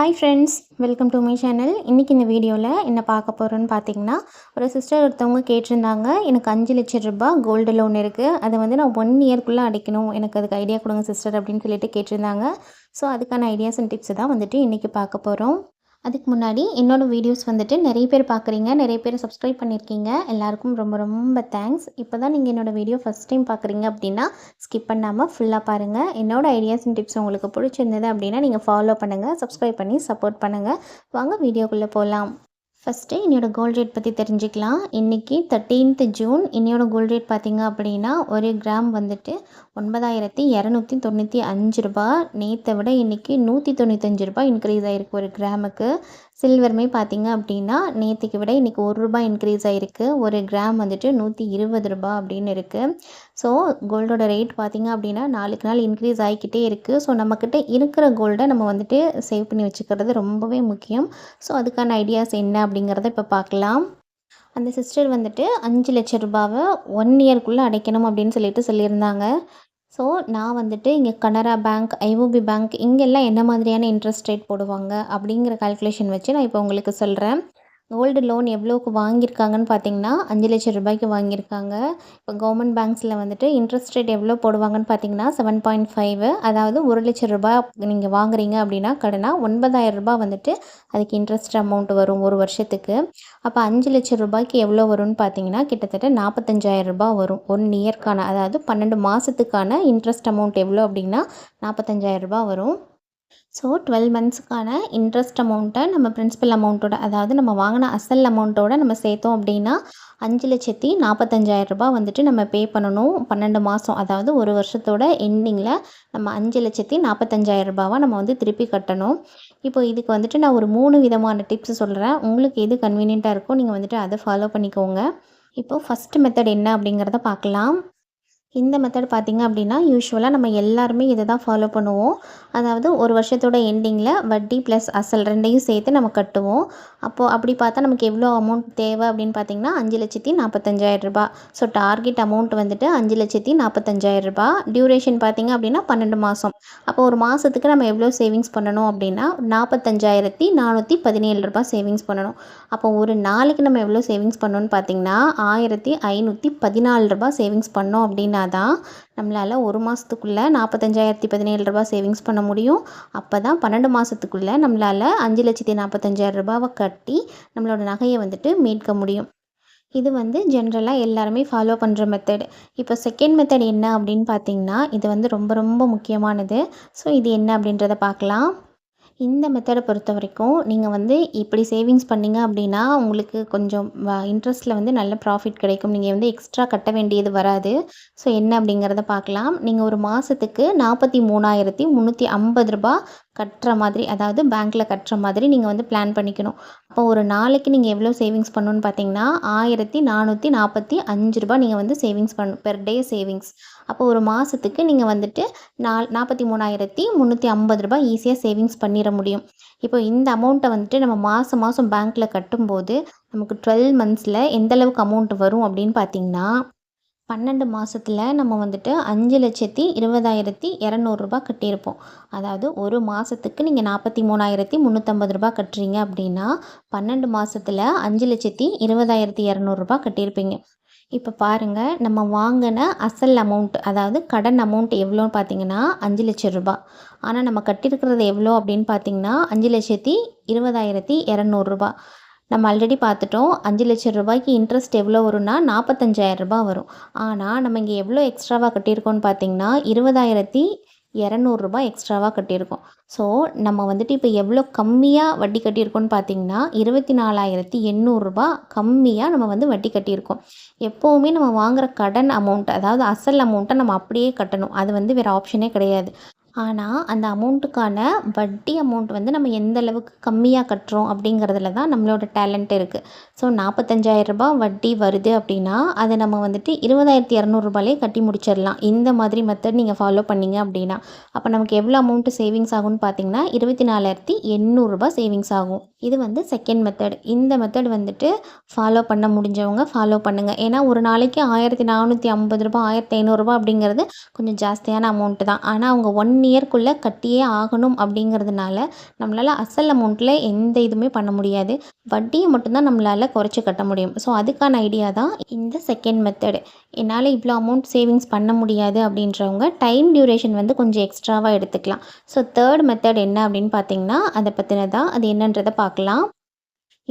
Hi friends welcome to my channel இன்றைக்கி இந்த வீடியோவில் என்ன பார்க்க போகிறோன்னு பார்த்தீங்கன்னா ஒரு சிஸ்டர் ஒருத்தவங்க கேட்டிருந்தாங்க எனக்கு அஞ்சு லட்சம் ரூபாய் கோல்டு லோன் இருக்குது அதை வந்து நான் ஒன் இயர்க்குள்ளே அடைக்கணும். எனக்கு அதுக்கு ஐடியா கொடுங்க சிஸ்டர் அப்படின்னு சொல்லிட்டு கேட்டிருந்தாங்க. ஸோ அதுக்கான ஐடியாஸ் அண்ட் டிப்ஸ் தான் வந்துட்டு இன்றைக்கி பார்க்க போகிறோம் அதுக்கு முன்னாடி என்னோட வீடியோஸ் வந்துட்டு நிறைய பேர் பார்க்குறீங்க நிறைய பேர் சப்ஸ்கிரைப் பண்ணியிருக்கீங்க. எல்லாருக்கும் ரொம்ப ரொம்ப தேங்க்ஸ் இப்போ தான் நீங்கள் என்னோட வீடியோ ஃபஸ்ட் டைம் பார்க்குறீங்க அப்படின்னா ஸ்கிப் பண்ணாமல் ஃபுல்லாக பாருங்கள் என்னோட ஐடியாஸ் அண்ட் டிப்ஸ் உங்களுக்கு பிடிச்சிருந்தது அப்படின்னா நீங்கள் ஃபாலோ பண்ணுங்கள் சப்ஸ்கிரைப் பண்ணி சப்போர்ட் பண்ணுங்கள் வாங்க வீடியோக்குள்ளே போகலாம் ஃபஸ்ட்டு என்னோடய கோல்ட் ரேட் பற்றி தெரிஞ்சுக்கலாம். இன்றைக்கி தேர்ட்டீன்த் ஜூன் என்னோடய கோல்ட் ரேட் பார்த்திங்க அப்படின்னா ஒரு கிராம் வந்துட்டு ஒன்பதாயிரத்தி இரநூத்தி தொண்ணூற்றி அஞ்சு ரூபா நேற்றை விட இன்றைக்கி நூற்றி தொண்ணூத்தஞ்சு ரூபாய் இன்க்ரீஸ் ஆகிருக்கு ஒரு கிராமுக்கு சில்வருமே பார்த்திங்க அப்படின்னா நேற்றுக்கு விட இன்றைக்கி ஒரு ரூபாய் இன்க்ரீஸ் ஆகிருக்கு ஒரு கிராம் வந்துட்டு நூற்றி இருபது ரூபா அப்படின்னு இருக்குது ஸோ கோல்டோட ரேட் பார்த்திங்க அப்படின்னா நாளுக்கு நாள் இன்க்ரீஸ் ஆகிக்கிட்டே இருக்குது ஸோ நம்மக்கிட்ட இருக்கிற கோல்டை நம்ம வந்துட்டு சேவ் பண்ணி வச்சுக்கிறது ரொம்பவே முக்கியம். ஸோ அதுக்கான ஐடியாஸ் என்ன அப்படிங்கிறத இப்போ பார்க்கலாம். அந்த சிஸ்டர் வந்துட்டு அஞ்சு லட்ச ரூபாவை ஒன் இயர்க்குள்ளே அடைக்கணும் அப்படின்னு சொல்லிட்டு சொல்லியிருந்தாங்க. ஸோ நான் வந்துட்டு இங்கே கனரா பேங்க் ஐஓபி பேங்க் இங்கெல்லாம் என்ன மாதிரியான இன்ட்ரெஸ்ட் ரேட் போடுவாங்க அப்படிங்கிற கால்குலேஷன் வச்சு நான் இப்போ உங்களுக்கு சொல்கிறேன் கோல்டு லோன் எவ்வளோக்கு வாங்கியிருக்காங்கன்னு பார்த்தீங்கன்னா அஞ்சு லட்சம் ரூபாய்க்கு வாங்கியிருக்காங்க. இப்போ கவர்மெண்ட் பேங்க்ஸில் வந்துட்டு இன்ட்ரெஸ்ட் ரேட் எவ்வளோ போடுவாங்கன்னு பார்த்தீங்கன்னா செவன் பாயிண்ட் ஃபைவ் அதாவது ஒரு லட்சம் ரூபாய் நீங்கள் வாங்குறீங்க அப்படின்னா கடனாக ஒன்பதாயிரம் ரூபாய் வந்துட்டு அதுக்கு இன்ட்ரெஸ்ட் அமௌண்ட் வரும் ஒரு வருஷத்துக்கு. அப்போ அஞ்சு லட்சம் ரூபாய்க்கு எவ்வளோ வரும்னு பார்த்தீங்கன்னா கிட்டத்தட்ட நாற்பத்தஞ்சாயிரம் ரூபாய் வரும். ஒன் இயர்க்கான அதாவது பன்னெண்டு மாதத்துக்கான இன்ட்ரெஸ்ட் அமௌண்ட் எவ்வளோ அப்படின்னா நாற்பத்தஞ்சாயிரம் ரூபாய் வரும். ஸோ டுவெல் மந்த்ஸுக்கான இன்ட்ரெஸ்ட் அமௌண்ட்டை நம்ம பிரின்சிபல் அமௌண்ட்டோட அதாவது நம்ம வாங்கின அசல் அமௌண்ட்டோட நம்ம சேர்த்தோம் அப்படின்னா அஞ்சு லட்சத்தி நாற்பத்தஞ்சாயிரம் ரூபாய் வந்துட்டு நம்ம பே பண்ணணும். பன்னெண்டு மாதம் அதாவது ஒரு வருஷத்தோட எண்டிங்கில் நம்ம அஞ்சு லட்சத்தி நாற்பத்தஞ்சாயிரரூபாவை நம்ம வந்து திருப்பி கட்டணும். இப்போ இதுக்கு வந்துட்டு நான் ஒரு மூணு விதமான டிப்ஸ் சொல்கிறேன் உங்களுக்கு எது கன்வீனியண்ட்டாக இருக்கோ நீங்கள் வந்துட்டு அதை ஃபாலோ பண்ணிக்கோங்க. இப்போது ஃபஸ்ட்டு மெத்தட் என்ன அப்படிங்கிறத பார்க்கலாம். இந்த மெத்தட் பார்த்திங்க அப்படின்னா யூஸ்வலாக நம்ம எல்லாருமே இதை தான் ஃபாலோ பண்ணுவோம். அதாவது ஒரு வருஷத்தோட எண்டிங்கில் வட்டி ப்ளஸ் அசல் ரெண்டையும் சேர்த்து நம்ம கட்டுவோம். அப்போது அப்படி பார்த்தா நமக்கு எவ்வளோ அமௌண்ட் தேவை அப்படின்னு பார்த்திங்கன்னா அஞ்சு லட்சத்தி நாற்பத்தஞ்சாயிரம் ரூபாய். ஸோ டார்கெட் அமௌண்ட் வந்துட்டு அஞ்சு லட்சத்தி நாற்பத்தஞ்சாயிரம் ரூபாய். டியூரேஷன் பார்த்திங்க அப்படின்னா பன்னெண்டு மாதம் அப்போ ஒரு மாதத்துக்கு நம்ம எவ்வளோ சேவிங்ஸ் பண்ணணும் அப்படின்னா நாற்பத்தஞ்சாயிரத்தி நானூற்றி பதினேழு ரூபா சேவிங்ஸ் பண்ணணும். அப்போ ஒரு நாளைக்கு நம்ம எவ்வளோ சேவிங்ஸ் பண்ணணும்னு பார்த்திங்கன்னா ஆயிரத்தி ஐநூற்றி பதினாலு ரூபா சேவிங்ஸ் பண்ணோம் அப்படின்னா தான் நம்மளால் ஒரு மாதத்துக்குள்ளே நாற்பத்தஞ்சாயிரத்தி பதினேழு ரூபா சேவிங்ஸ் பண்ண முடியும். அப்போ தான் பன்னெண்டு மாதத்துக்குள்ளே நம்மளால் அஞ்சு லட்சத்தி நாற்பத்தஞ்சாயிரம் ரூபாவை கட்டி நம்மளோட நகையை வந்துட்டு மீட்க முடியும். இது வந்து ஜென்ரலாக எல்லாருமே ஃபாலோ பண்ணுற மெத்தட் இப்போ செகண்ட் மெத்தட் என்ன அப்படின்னு பார்த்தீங்கன்னா இது வந்து ரொம்ப ரொம்ப முக்கியமானது. ஸோ இது என்ன அப்படின்றத பார்க்கலாம். இந்த மெத்தடை பொறுத்த வரைக்கும் நீங்கள் வந்து இப்படி சேவிங்ஸ் பண்ணிங்க அப்படின்னா உங்களுக்கு கொஞ்சம் இன்ட்ரெஸ்ட்டில் வந்து நல்ல ப்ராஃபிட் கிடைக்கும். நீங்கள் வந்து எக்ஸ்ட்ரா கட்ட வேண்டியது வராது. ஸோ என்ன அப்படிங்கிறத பார்க்கலாம். நீங்கள் ஒரு மாதத்துக்கு நாற்பத்தி மூணாயிரத்தி முந்நூற்றி ஐம்பது ரூபா கட்டுற மாதிரி அதாவது பேங்க்கில் கட்டுற மாதிரி நீங்கள் வந்து பிளான் பண்ணிக்கணும். அப்போ ஒரு நாளைக்கு நீங்கள் எவ்வளோ சேவிங்ஸ் பண்ணணுன்னு பார்த்தீங்கன்னா ஆயிரத்தி நானூற்றி நாற்பத்தி அஞ்சு ரூபா நீங்கள் வந்து சேவிங்ஸ் பண்ணணும் பெர் டே சேவிங்ஸ் அப்போ ஒரு மாதத்துக்கு நீங்கள் வந்துட்டு நால் நாற்பத்தி மூணாயிரத்தி முந்நூற்றி ஐம்பது ரூபாய் ஈஸியாக சேவிங்ஸ் பண்ணிட முடியும். இப்போ இந்த அமௌண்ட்டை வந்துட்டு நம்ம மாதம் மாதம் பேங்க்கில் கட்டும்போது நமக்கு டுவெல் மந்த்ஸில் எந்தளவுக்கு அமௌண்ட் வரும் அப்படின்னு பார்த்தீங்கன்னா பன்னெண்டு மாதத்தில் நம்ம வந்துட்டு அஞ்சு லட்சத்தி இருபதாயிரத்தி இரநூறுபா கட்டியிருப்போம். அதாவது ஒரு மாதத்துக்கு நீங்கள் நாற்பத்தி மூணாயிரத்தி முந்நூற்றம்பது ரூபா கட்டுறீங்க அப்படின்னா பன்னெண்டு மாதத்தில் அஞ்சு லட்சத்தி இருபதாயிரத்தி இரநூறுபா கட்டியிருப்பீங்க. இப்போ பாருங்கள் நம்ம வாங்கின அசல் அமௌண்ட் அதாவது கடன் அமௌண்ட் எவ்வளோன்னு பார்த்தீங்கன்னா அஞ்சு லட்சம் ரூபா ஆனால் நம்ம கட்டியிருக்கிறது எவ்வளோ அப்படின்னு பார்த்தீங்கன்னா அஞ்சு லட்சத்தி இருபதாயிரத்தி இரநூறுபா நம்ம ஆல்ரெடி பார்த்துட்டோம். அஞ்சு லட்சம் ரூபாய்க்கு இன்ட்ரெஸ்ட் எவ்வளோ வரும்னா நாற்பத்தஞ்சாயிரம் ரூபாய் வரும். ஆனால் நம்ம இங்கே எவ்வளோ எக்ஸ்ட்ராவாக கட்டியிருக்கோம்னு பார்த்தீங்கன்னா இருபதாயிரத்தி இரநூறுபா எக்ஸ்ட்ராவாக கட்டியிருக்கோம். ஸோ நம்ம வந்துட்டு இப்போ எவ்வளோ கம்மியாக வட்டி கட்டியிருக்கோம்னு பார்த்தீங்கன்னா இருபத்தி நாலாயிரத்தி எண்ணூறுரூபா கம்மியாக நம்ம வந்து வட்டி கட்டியிருக்கோம். எப்போவுமே நம்ம வாங்குகிற கடன் அமௌண்ட் அதாவது அசல் அமௌண்ட்டை நம்ம அப்படியே கட்டணும். அது வந்து வேறு ஆப்ஷனே கிடையாது. ஆனால் அந்த அமௌண்ட்டுக்கான வட்டி அமௌண்ட் வந்து நம்ம எந்த அளவுக்கு கம்மியாக கட்டுறோம் அப்படிங்கிறதுல தான் நம்மளோட டேலண்ட் இருக்குது ஸோ நாற்பத்தஞ்சாயிரரூபா வட்டி வருது அப்படின்னா அதை நம்ம வந்துட்டு இருபதாயிரத்தி இரநூறுபாலே கட்டி முடிச்சிடலாம். இந்த மாதிரி மெத்தட் நீங்கள் ஃபாலோ பண்ணிங்க அப்படின்னா. அப்போ நமக்கு எவ்வளோ அமௌண்ட்டு சேவிங்ஸ் ஆகும்னு பார்த்தீங்கன்னா இருபத்தி நாலாயிரத்தி எண்ணூறுரூபா சேவிங்ஸ் ஆகும். இது வந்து செகண்ட் மெத்தட் இந்த மெத்தட் வந்துட்டு ஃபாலோ பண்ண முடிஞ்சவங்க ஃபாலோ பண்ணுங்கள் ஏன்னா ஒரு நாளைக்கு ஆயிரத்தி நானூற்றி ஐம்பது ரூபா ஆயிரத்தி ஐநூறுரூபா அப்படிங்கிறது கொஞ்சம் ஜாஸ்தியான அமௌண்ட்டு தான். ஆனால் அவங்க ஒன் இயர்க்குள்ளே கட்டியே ஆகணும் அப்படிங்கிறதுனால நம்மளால் அசல் அமௌண்ட்டில் எந்த இதுவுமே பண்ண முடியாது. வட்டியை மட்டும்தான் நம்மளால் குறைச்சி கட்ட முடியும். ஸோ அதுக்கான ஐடியா தான் இந்த செகண்ட் மெத்தடு என்னால் இவ்வளோ அமௌண்ட் சேவிங்ஸ் பண்ண முடியாது அப்படின்றவங்க டைம் டியூரேஷன் வந்து கொஞ்சம் எக்ஸ்ட்ராவாக எடுத்துக்கலாம். ஸோ தேர்ட் மெத்தட் என்ன அப்படின்னு பார்த்தீங்கன்னா அதை பற்றினதான் அது என்னன்றதை பார்க்கலாம்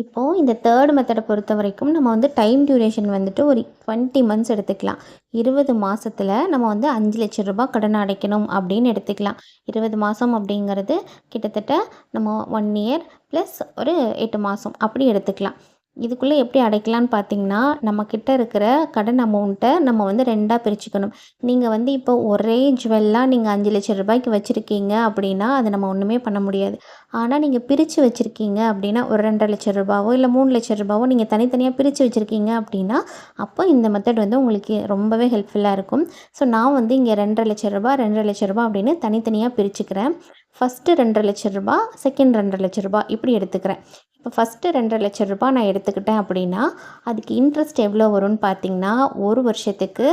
இப்போது இந்த தேர்ட் மெத்தடை பொறுத்த வரைக்கும் நம்ம வந்து டைம் டியூரேஷன் வந்துட்டு ஒரு டுவெண்ட்டி மந்த்ஸ் எடுத்துக்கலாம். இருபது மாதத்தில் நம்ம வந்து அஞ்சு லட்சம் ரூபாய் கடன் அடைக்கணும் அப்படின்னு எடுத்துக்கலாம். இருபது மாதம் அப்படிங்கிறது கிட்டத்தட்ட நம்ம ஒன் இயர் ப்ளஸ் ஒரு எட்டு மாதம் அப்படி எடுத்துக்கலாம். இதுக்குள்ளே எப்படி அடைக்கலான்னு பார்த்தீங்கன்னா நம்மக்கிட்ட இருக்கிற கடன் அமௌண்ட்டை நம்ம வந்து ரெண்டாக பிரிச்சுக்கணும். நீங்கள் வந்து இப்போ ஒரே ஜுவல்லாம் நீங்கள் அஞ்சு லட்சம் ரூபாய்க்கு வச்சுருக்கீங்க அப்படின்னா அதை நம்ம ஒன்றுமே பண்ண முடியாது. ஆனால் நீங்கள் பிரித்து வச்சுருக்கீங்க அப்படின்னா ஒரு ரெண்டரை லட்ச ரூபாவோ இல்லை மூணு லட்சம் ரூபாவோ நீங்கள் தனித்தனியாக பிரித்து வச்சுருக்கீங்க அப்படின்னா அப்போ இந்த மெத்தட் வந்து உங்களுக்கு ரொம்பவே ஹெல்ப்ஃபுல்லாக இருக்கும். ஸோ நான் வந்து இங்கே ரெண்டரை லட்ச ரூபா ரெண்டரை லட்ச ரூபா அப்படின்னு தனித்தனியாக பிரிச்சுக்கிறேன். ஃபஸ்ட்டு ரெண்டரை லட்ச ரூபா செகண்ட் ரெண்டரை லட்ச ரூபா இப்படி எடுத்துக்கிறேன். இப்போ ஃபஸ்ட்டு ரெண்டரை லட்ச ரூபா நான் எடுத்துக்கிட்டேன் அப்படின்னா அதுக்கு இன்ட்ரெஸ்ட் எவ்வளோ வரும்னு பார்த்தீங்கன்னா ஒரு வருஷத்துக்கு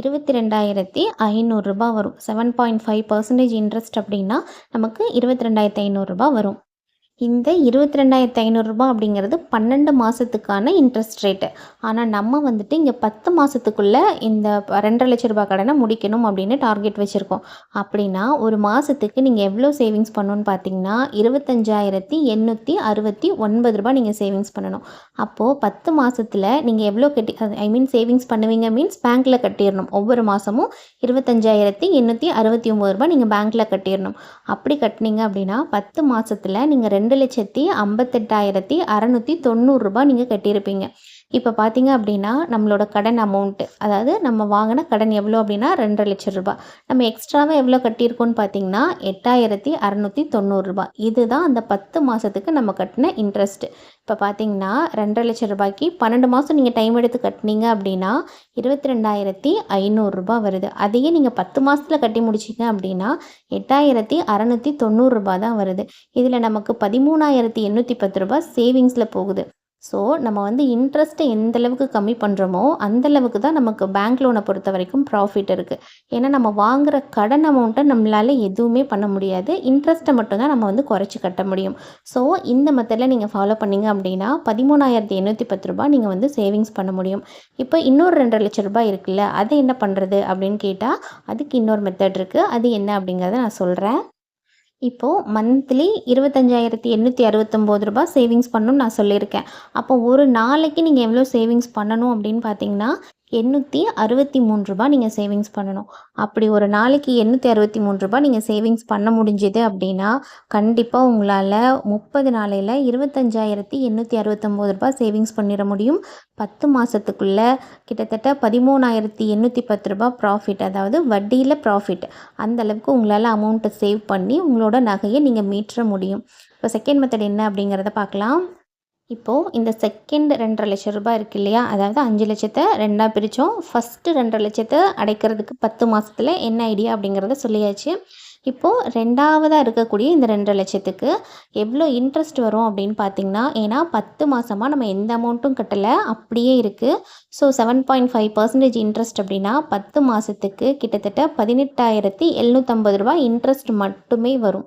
இருபத்தி ரெண்டாயிரத்தி ஐநூறுரூபா வரும். Seven point five percentage interest அப்படின்னா நமக்கு இருபத்தி ரெண்டாயிரத்தி ஐநூறுரூபா வரும். இந்த இருபத்தி ரெண்டாயிரத்து ஐநூறுரூபா அப்படிங்கிறது பன்னெண்டு மாதத்துக்கான இன்ட்ரெஸ்ட் ரேட்டு ஆனால் நம்ம வந்துட்டு இங்கே பத்து மாதத்துக்குள்ளே இந்த ரெண்டரை லட்ச ரூபாய் கடனை முடிக்கணும் அப்படின்னு டார்கெட் வச்சுருக்கோம். அப்படின்னா ஒரு மாதத்துக்கு நீங்கள் எவ்வளோ சேவிங்ஸ் பண்ணணும்னு பார்த்தீங்கன்னா இருபத்தஞ்சாயிரத்தி எண்ணூற்றி அறுபத்தி ஒன்பது ரூபாய் நீங்கள் சேவிங்ஸ் பண்ணணும். அப்போது பத்து மாதத்தில் நீங்கள் எவ்வளோ கட்டி ஐ மீன் சேவிங்ஸ் பண்ணுவீங்க மீன்ஸ் பேங்க்கில் கட்டிடணும். ஒவ்வொரு மாதமும் இருபத்தஞ்சாயிரத்தி எண்ணூற்றி அறுபத்தி ஒம்பது ரூபாய் நீங்கள் பேங்க்கில் கட்டிடணும். அப்படி கட்டினீங்க அப்படின்னா பத்து மாதத்தில் நீங்கள் ரெண்டு லட்சத்தி ஐம்பத்தெட்டாயிரத்தி அறநூற்றி தொண்ணூறுரூபா நீங்கள் கட்டியிருப்பீங்க. இப்போ பார்த்தீங்க அப்படின்னா நம்மளோட கடன் அமௌண்ட்டு அதாவது நம்ம வாங்கின கடன் எவ்வளோ அப்படின்னா ரெண்டரை லட்சம் ரூபாய். நம்ம எக்ஸ்ட்ராவாக எவ்வளோ கட்டியிருக்கோம்னு பார்த்தீங்கன்னா எட்டாயிரத்தி அறநூற்றி தொண்ணூறுரூபா இதுதான் அந்த பத்து மாதத்துக்கு நம்ம கட்டின இன்ட்ரெஸ்ட்டு இப்போ பார்த்தீங்கன்னா ரெண்டரை லட்சம் ரூபாய்க்கு பன்னெண்டு மாதம் நீங்கள் டைம் எடுத்து கட்டினீங்க அப்படின்னா இருபத்தி ரெண்டாயிரத்தி ஐநூறுரூபா வருது. அதையே நீங்கள் பத்து மாதத்தில் கட்டி முடிச்சிங்க அப்படின்னா எட்டாயிரத்தி அறநூற்றி தொண்ணூறுரூபா தான் வருது. இதில் நமக்கு பதிமூணாயிரத்தி எண்ணூற்றி பத்து ரூபா சேவிங்ஸில் போகுது. ஸோ நம்ம வந்து இன்ட்ரெஸ்ட்டை எந்த அளவுக்கு கம்மி பண்ணுறோமோ அந்த அளவுக்கு தான் நமக்கு பேங்க் லோனை பொறுத்த வரைக்கும் ப்ராஃபிட் இருக்குது ஏன்னா நம்ம வாங்குகிற கடன் அமௌண்ட்டை நம்மளால் எதுவுமே பண்ண முடியாது. இன்ட்ரெஸ்ட்டை மட்டும்தான் நம்ம வந்து குறைச்சி கட்ட முடியும். ஸோ இந்த மெத்தடில் நீங்கள் ஃபாலோ பண்ணிங்க அப்படின்னா பதிமூணாயிரத்தி எண்ணூற்றி பத்து ரூபாய் நீங்கள் வந்து சேவிங்ஸ் பண்ண முடியும். இப்போ இன்னொரு ரெண்டரை லட்ச ரூபாய் இருக்குல்ல அதை என்ன பண்ணுறது அப்படின்னு கேட்டால் அதுக்கு இன்னொரு மெத்தட் இருக்குது அது என்ன அப்படிங்கிறத நான் சொல்கிறேன் இப்போது மந்த்லி இருபத்தஞ்சாயிரத்தி எண்ணூற்றி அறுபத்தொம்போது ரூபா சேவிங்ஸ் பண்ணணும்னு நான் சொல்லியிருக்கேன். அப்போ ஒரு நாளைக்கு நீங்கள் எவ்வளோ சேவிங்ஸ் பண்ணணும் அப்படின்னு பார்த்தீங்கன்னா எண்ணூற்றி அறுபத்தி மூணு ரூபா நீங்கள் சேவிங்ஸ் பண்ணணும். அப்படி ஒரு நாளைக்கு எண்ணூற்றி அறுபத்தி மூணு ரூபா நீங்கள் சேவிங்ஸ் பண்ண முடிஞ்சுது அப்படின்னா கண்டிப்பாக உங்களால் முப்பது நாளையில் இருபத்தஞ்சாயிரத்தி எண்ணூற்றி அறுபத்தொம்போது ரூபா சேவிங்ஸ் பண்ணிட முடியும். பத்து மாதத்துக்குள்ளே கிட்டத்தட்ட பதிமூணாயிரத்தி எண்ணூற்றி பத்து ரூபா ப்ராஃபிட் அதாவது வட்டியில் ப்ராஃபிட் அந்தளவுக்கு உங்களால் அமௌண்ட்டை சேவ் பண்ணி உங்களோட நகையை நீங்கள் மீட்ற முடியும். இப்போ செகண்ட் மெத்தட் என்ன அப்படிங்கிறத பார்க்கலாம். இப்போது இந்த செகண்ட் ரெண்டரை லட்சம் ரூபாய் இருக்கு இல்லையா? அதாவது அஞ்சு லட்சத்தை ரெண்டாக பிரித்தோம் ஃபஸ்ட்டு ரெண்டரை லட்சத்தை அடைக்கிறதுக்கு பத்து மாதத்தில் என்ன ஐடியா அப்படிங்கிறத சொல்லியாச்சு. இப்போது ரெண்டாவதாக இருக்கக்கூடிய இந்த ரெண்டரை லட்சத்துக்கு எவ்வளோ இன்ட்ரெஸ்ட் வரும் அப்படின்னு பார்த்தீங்கன்னா ஏன்னா பத்து மாதமாக நம்ம எந்த அமௌண்ட்டும் கட்டலை. அப்படியே இருக்குது so seven point five percentage interest அப்படின்னா பத்து மாதத்துக்கு கிட்டத்தட்ட பதினெட்டாயிரத்தி எழுநூற்றம்பது ரூபாய் இன்ட்ரெஸ்ட் மட்டுமே வரும்.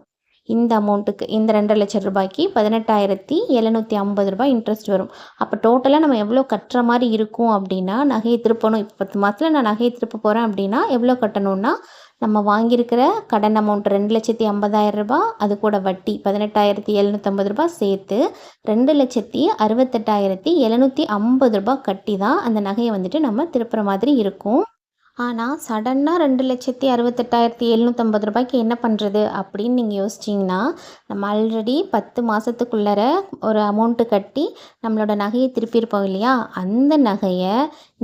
இந்த அமௌண்ட்டுக்கு இந்த ரெண்டரை லட்சம் ரூபாய்க்கு பதினெட்டாயிரத்தி எழுநூற்றி ஐம்பது ரூபாய் இன்ட்ரெஸ்ட் வரும். அப்போ டோட்டலாக நம்ம எவ்வளோ கட்டுற மாதிரி இருக்கும் அப்படின்னா நகையை திருப்பணும். இப்போ பத்து மாதத்தில் நான் நகையை திருப்ப போகிறேன் அப்படின்னா எவ்வளோ கட்டணும்னா நம்ம வாங்கியிருக்கிற கடன் அமௌண்ட் ரெண்டு லட்சத்தி ஐம்பதாயிரம் ரூபாய் அது கூட வட்டி பதினெட்டாயிரத்தி எழுநூற்றம்பது ரூபாய் சேர்த்து ரெண்டு லட்சத்தி அறுபத்தெட்டாயிரத்தி எழுநூற்றி ஐம்பது ரூபாய் கட்டி தான் அந்த நகையை வந்துட்டு நம்ம திருப்புற மாதிரி இருக்கும். ஆனால் சடன்னாக ரெண்டு லட்சத்தி அறுபத்தெட்டாயிரத்தி எழுநூற்றம்பது ரூபாய்க்கு என்ன பண்ணுறது அப்படின்னு நீங்கள் யோசிச்சிங்கன்னா நம்ம ஆல்ரெடி பத்து மாதத்துக்குள்ளர ஒரு அமௌண்ட்டு கட்டி நம்மளோட நகையை திருப்பியிருப்போம் இல்லையா? அந்த நகையை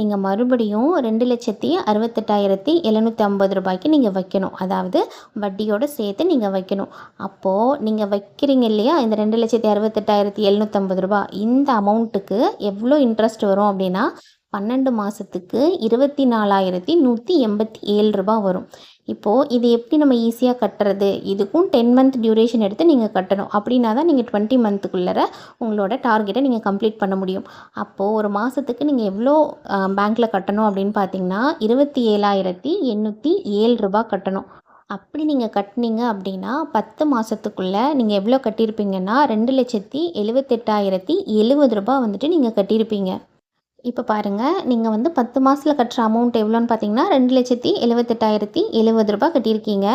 நீங்கள் மறுபடியும் ரெண்டு லட்சத்தி அறுபத்தெட்டாயிரத்தி எழுநூற்றி ஐம்பது ரூபாய்க்கு நீங்கள் வைக்கணும். அதாவது வட்டியோடு சேர்த்து நீங்கள் வைக்கணும். அப்போது நீங்கள் வைக்கிறீங்க இல்லையா? இந்த ரெண்டு லட்சத்தி அறுபத்தெட்டாயிரத்தி எழுநூற்றம்பது ரூபா. இந்த அமௌண்ட்டுக்கு எவ்வளோ இன்ட்ரெஸ்ட் வரும் அப்படின்னா பன்னெண்டு மாதத்துக்கு இருபத்தி நாலாயிரத்தி நூற்றி எண்பத்தி ஏழு ரூபா வரும். இப்போது இது எப்படி நம்ம ஈஸியாக கட்டுறது? இதுக்கும் டென் மந்த் டியூரேஷன் எடுத்து நீங்கள் கட்டணும். அப்படின்னா தான் நீங்கள் டுவெண்ட்டி மந்த்துக்குள்ளே உங்களோட டார்கெட்டை நீங்கள் கம்ப்ளீட் பண்ண முடியும். அப்போது ஒரு மாதத்துக்கு நீங்கள் எவ்வளோ பேங்க்கில் கட்டணும் அப்படின்னு பார்த்தீங்கன்னா இருபத்தி ஏழாயிரத்தி எண்ணூற்றி ஏழு ரூபா கட்டணும். அப்படி நீங்கள் கட்டினீங்க அப்படின்னா பத்து மாதத்துக்குள்ளே நீங்கள் எவ்வளோ கட்டியிருப்பீங்கன்னா ரெண்டு லட்சத்தி எழுபத்தெட்டாயிரத்தி எழுபது ரூபா வந்துட்டு நீங்கள் கட்டியிருப்பீங்க. இப்போ பாருங்கள் நீங்கள் வந்து பத்து மாதத்தில் கட்டுற அமௌண்ட் எவ்வளோன்னு பார்த்தீங்கன்னா ரெண்டு லட்சத்தி எழுபத்தெட்டாயிரத்தி எழுபது ரூபா கட்டியிருக்கீங்க.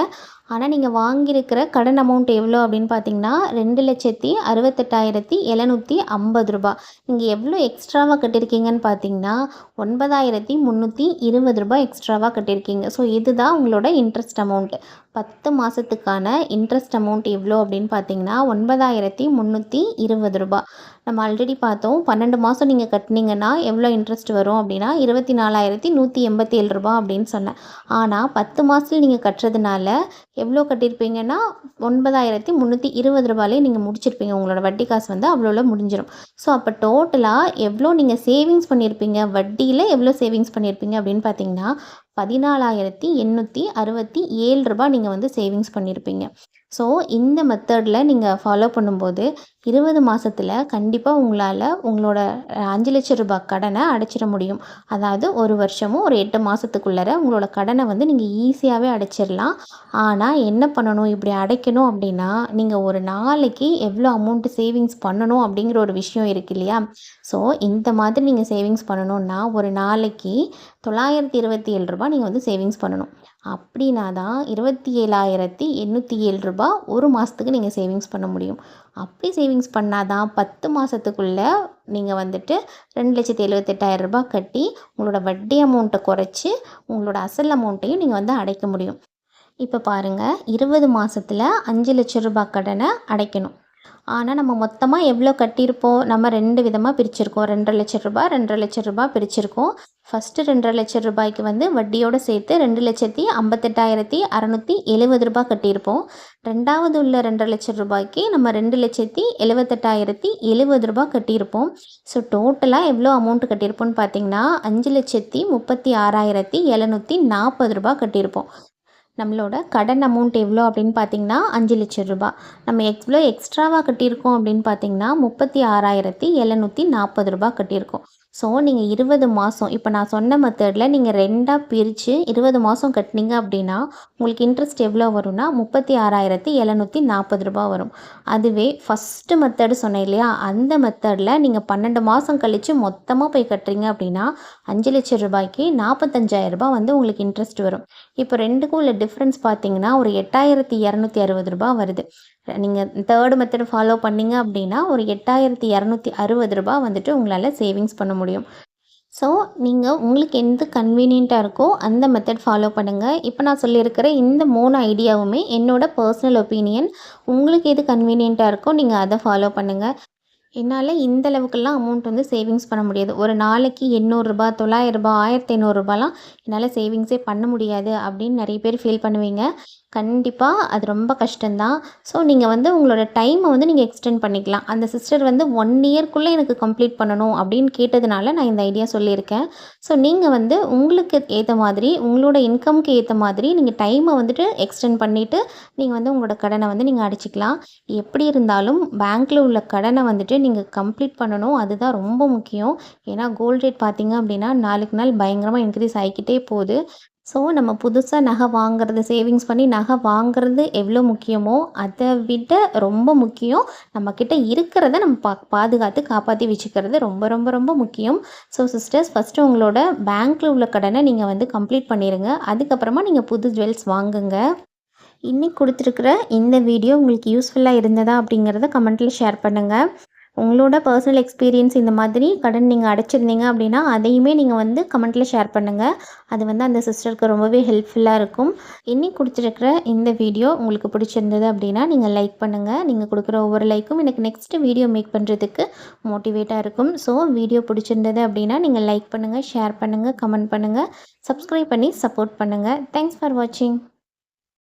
ஆனால் நீங்கள் வாங்கியிருக்கிற கடன் அமௌண்ட் எவ்வளோ அப்படின்னு பார்த்தீங்கன்னா ரெண்டு லட்சத்தி அறுபத்தெட்டாயிரத்தி எழுநூற்றி ஐம்பது ரூபா. நீங்கள் எவ்வளோ எக்ஸ்ட்ராவாக கட்டியிருக்கீங்கன்னு பார்த்தீங்கன்னா ஒன்பதாயிரத்தி முந்நூற்றி இருபது ரூபாய் எக்ஸ்ட்ராவாக கட்டியிருக்கீங்க. ஸோ இதுதான் உங்களோட இன்ட்ரெஸ்ட் அமௌண்ட்டு பத்து மாதத்துக்கான இன்ட்ரெஸ்ட் அமௌண்ட் எவ்வளோ அப்படின்னு பார்த்தீங்கன்னா ஒன்பதாயிரத்தி முந்நூற்றி இருபது ரூபா. நம்ம ஆல்ரெடி பார்த்தோம் பன்னெண்டு மாதம் நீங்கள் கட்டினீங்கன்னா எவ்வளோ இன்ட்ரெஸ்ட் வரும் அப்படின்னா இருபத்தி நாலாயிரத்தி நூற்றி எண்பத்தி ஏழு ரூபா அப்படின்னு சொன்னேன். ஆனால் பத்து மாதத்தில் நீங்கள் கட்டுறதுனால எவ்வளோ கட்டியிருப்பீங்கன்னா ஒன்பதாயிரத்தி முந்நூற்றி இருபது ரூபாயிலே நீங்கள் முடிச்சிருப்பீங்க. உங்களோட வட்டி காசு வந்து அவ்வளோல முடிஞ்சிடும் ஸோ அப்போ டோட்டலாக எவ்வளோ நீங்கள் சேவிங்ஸ் பண்ணியிருப்பீங்க? வட்டியில் எவ்வளோ சேவிங்ஸ் பண்ணியிருப்பீங்க அப்படின்னு பார்த்தீங்கன்னா பதினாலாயிரத்தி எண்ணூற்றி அறுபத்தி ஏழு ரூபா நீங்கள் வந்து சேவிங்ஸ் பண்ணியிருப்பீங்க ஸோ இந்த மெத்தடில் நீங்கள் ஃபாலோ பண்ணும்போது இருபது மாதத்தில் கண்டிப்பாக உங்களால் உங்களோட அஞ்சு லட்சம் ரூபாய் கடனை அடைச்சிட முடியும். அதாவது ஒரு வருஷமும் ஒரு எட்டு மாதத்துக்குள்ளார உங்களோட கடனை வந்து நீங்கள் ஈஸியாகவே அடைச்சிடலாம். ஆனால் என்ன பண்ணணும்? இப்படி அடைக்கணும் அப்படின்னா நீங்கள் ஒரு நாளைக்கு எவ்வளோ அமௌண்ட்டு சேவிங்ஸ் பண்ணணும் அப்படிங்கிற ஒரு விஷயம் இருக்கு இல்லையா? ஸோ இந்த மாதிரி நீங்கள் சேவிங்ஸ் பண்ணணுன்னா ஒரு நாளைக்கு தொள்ளாயிரத்தி இருபத்தி ஏழு ரூபா நீங்கள் வந்து சேவிங்ஸ் பண்ணணும். அப்படின்னா தான் இருபத்தி ஏழாயிரத்தி எண்ணூற்றி ஏழு ரூபா ஒரு மாதத்துக்கு நீங்கள் சேவிங்ஸ் பண்ண முடியும். அப்படி சேவிங்ஸ் பண்ணால் தான் பத்து மாதத்துக்குள்ளே நீங்கள் வந்துட்டு ரெண்டு லட்சத்தி எழுபத்தெட்டாயிரம் ரூபாய் கட்டி உங்களோட வட்டி அமௌண்ட்டை குறைச்சி உங்களோட அசல் அமௌண்ட்டையும் நீங்கள் வந்து அடைக்க முடியும். இப்போ பாருங்கள் இருபது மாதத்தில் அஞ்சு லட்சம் ரூபாய் கடனை அடைக்கணும். ஆனால் நம்ம மொத்தமாக எவ்வளோ கட்டியிருப்போம்? நம்ம ரெண்டு விதமாக பிரிச்சிருக்கோம். ரெண்டரை லட்ச ரூபாய் ரெண்டரை லட்ச ரூபாய் பிரிச்சிருக்கோம். ஃபஸ்ட்டு ரெண்டரை லட்ச ரூபாய்க்கு வந்து வட்டியோடு சேர்த்து ரெண்டு லட்சத்தி ஐம்பத்தெட்டாயிரத்தி அறநூற்றி எழுபது ரூபாய் கட்டியிருப்போம். ரெண்டாவது உள்ள ரெண்டரை லட்ச ரூபாய்க்கு நம்ம ரெண்டு லட்சத்தி எழுபத்தெட்டாயிரத்தி எழுபது ரூபாய் கட்டியிருப்போம். ஸோ டோட்டலாக எவ்வளோ அமௌண்ட் கட்டியிருப்போம்னு பார்த்தீங்கன்னா அஞ்சு லட்சத்தி முப்பத்தி ஆறாயிரத்தி எழுநூற்றி நாற்பது ரூபாய் கட்டியிருப்போம். நம்மளோட கடன் அமௌண்ட் எவ்வளோ அப்படின்னு பார்த்தீங்கன்னா அஞ்சு லட்சம் ரூபா. நம்ம எவ்வளோ எக்ஸ்ட்ராவாக கட்டியிருக்கோம் அப்படின்னு பார்த்தீங்கன்னா முப்பத்தி ஆறாயிரத்தி எழுநூற்றி நாற்பது ரூபா கட்டியிருக்கோம். ஸோ நீங்கள் இருபது மாதம் இப்போ நான் சொன்ன மெத்தடில் நீங்கள் ரெண்டாக பிரித்து இருபது மாதம் கட்டினீங்க அப்படின்னா உங்களுக்கு இன்ட்ரெஸ்ட் எவ்வளோ வரும்னா முப்பத்தி ஆறாயிரத்தி எழுநூற்றி நாற்பது ரூபா வரும். அதுவே ஃபஸ்ட்டு மெத்தடு சொன்னேன் இல்லையா? அந்த மெத்தடில் நீங்கள் பன்னெண்டு மாதம் கழித்து மொத்தமாக போய் கட்டுறீங்க அப்படின்னா அஞ்சு லட்சம் ரூபாய்க்கு நாற்பத்தஞ்சாயிரம் ரூபாய் வந்து உங்களுக்கு இன்ட்ரெஸ்ட் வரும். இப்போ ரெண்டுக்கும் உள்ள டிஃப்ரென்ஸ் பார்த்தீங்கன்னா ஒரு எட்டாயிரத்தி இரநூத்தி அறுபது ரூபாய் வருது. நீங்கள் தேர்டு மெத்தட் ஃபாலோ பண்ணிங்க அப்படின்னா ஒரு எட்டாயிரத்தி இரநூத்தி அறுபது ரூபா வந்துட்டு உங்களால் சேவிங்ஸ் பண்ண முடியும். ஸோ நீங்கள் உங்களுக்கு எந்த கன்வீனியண்ட்டாக இருக்கோ அந்த மெத்தட் ஃபாலோ பண்ணுங்கள் இப்போ நான் சொல்லியிருக்கிற இந்த மூணு ஐடியாவுமே என்னோடய பர்சனல் ஒப்பீனியன் உங்களுக்கு எது கன்வீனியண்ட்டாக இருக்கோ நீங்கள் அதை ஃபாலோ பண்ணுங்கள் என்னால் இந்த அளவுக்கெல்லாம் அமௌண்ட் வந்து சேவிங்ஸ் பண்ண முடியாது. ஒரு நாளைக்கு எண்ணூறுரூபா தொள்ளாயிரரூபா ஆயிரத்தி ஐநூறுரூபாலாம் என்னால் சேவிங்ஸே பண்ண முடியாது அப்படின்னு நிறைய பேர் ஃபீல் பண்ணுவீங்க. கண்டிப்பாக அது ரொம்ப கஷ்டம்தான். ஸோ நீங்கள் வந்து உங்களோட டைமை வந்து நீங்கள் எக்ஸ்டெண்ட் பண்ணிக்கலாம். அந்த சிஸ்டர் வந்து ஒன் இயர்க்குள்ளே எனக்கு கம்ப்ளீட் பண்ணணும் அப்படின்னு கேட்டதுனால நான் இந்த ஐடியா சொல்லியிருக்கேன். ஸோ நீங்கள் வந்து உங்களுக்கு ஏற்ற மாதிரி உங்களோட இன்கம்க்கு ஏற்ற மாதிரி நீங்கள் டைமை வந்துட்டு எக்ஸ்டெண்ட் பண்ணிவிட்டு நீங்கள் வந்து உங்களோட கடனை வந்து நீங்கள் அடிச்சிக்கலாம். எப்படி இருந்தாலும் பேங்க்கில் உள்ள கடனை வந்துட்டு நீங்கள் கம்ப்ளீட் பண்ணணும். அதுதான் ரொம்ப முக்கியம். ஏன்னா கோல்ட் ரேட் பார்த்திங்க அப்படின்னா நாளுக்கு நாள் பயங்கரமாக இன்க்ரீஸ் ஆகிக்கிட்டே போகுது. ஸோ நம்ம புதுசாக நகை வாங்குறது சேவிங்ஸ் பண்ணி நகை வாங்குறது எவ்வளோ முக்கியமோ அதை விட ரொம்ப முக்கியம் நம்மக்கிட்ட இருக்கிறத நம்ம பா பாதுகாத்து காப்பாற்றி வச்சுக்கிறது ரொம்ப ரொம்ப ரொம்ப முக்கியம். ஸோ சிஸ்டர்ஸ் ஃபஸ்ட்டு உங்களோட பேங்க்கில் உள்ள கடனை நீங்கள் வந்து கம்ப்ளீட் பண்ணிடுங்க அதுக்கப்புறமா நீங்கள் புது ஜுவல்ஸ் வாங்குங்க. இன்றைக்கி கொடுத்துருக்குற இந்த வீடியோ உங்களுக்கு யூஸ்ஃபுல்லாக இருந்ததா அப்படிங்கிறத கமெண்ட்டில் ஷேர் பண்ணுங்கள் உங்களோட பர்சனல் எக்ஸ்பீரியன்ஸ் இந்த மாதிரி கடன் நீங்கள் அடைச்சிருந்தீங்க அப்படின்னா அதையுமே நீங்கள் வந்து கமெண்ட்டில் ஷேர் பண்ணுங்கள் அது வந்து அந்த சிஸ்டருக்கு ரொம்பவே ஹெல்ப்ஃபுல்லாக இருக்கும். இன்னைக்கு கொடுத்துருக்கிற இந்த வீடியோ உங்களுக்கு பிடிச்சிருந்தது அப்படின்னா நீங்கள் லைக் பண்ணுங்கள் நீங்கள் கொடுக்குற ஒவ்வொரு லைக்கும் எனக்கு நெக்ஸ்ட்டு வீடியோ மேக் பண்ணுறதுக்கு மோட்டிவேட்டாக இருக்கும். ஸோ வீடியோ பிடிச்சிருந்தது அப்படின்னா நீங்கள் லைக் பண்ணுங்கள் ஷேர் பண்ணுங்கள் கமெண்ட் பண்ணுங்கள் சப்ஸ்கிரைப் பண்ணி சப்போர்ட் பண்ணுங்கள் தேங்க்ஸ் ஃபார் வாட்சிங்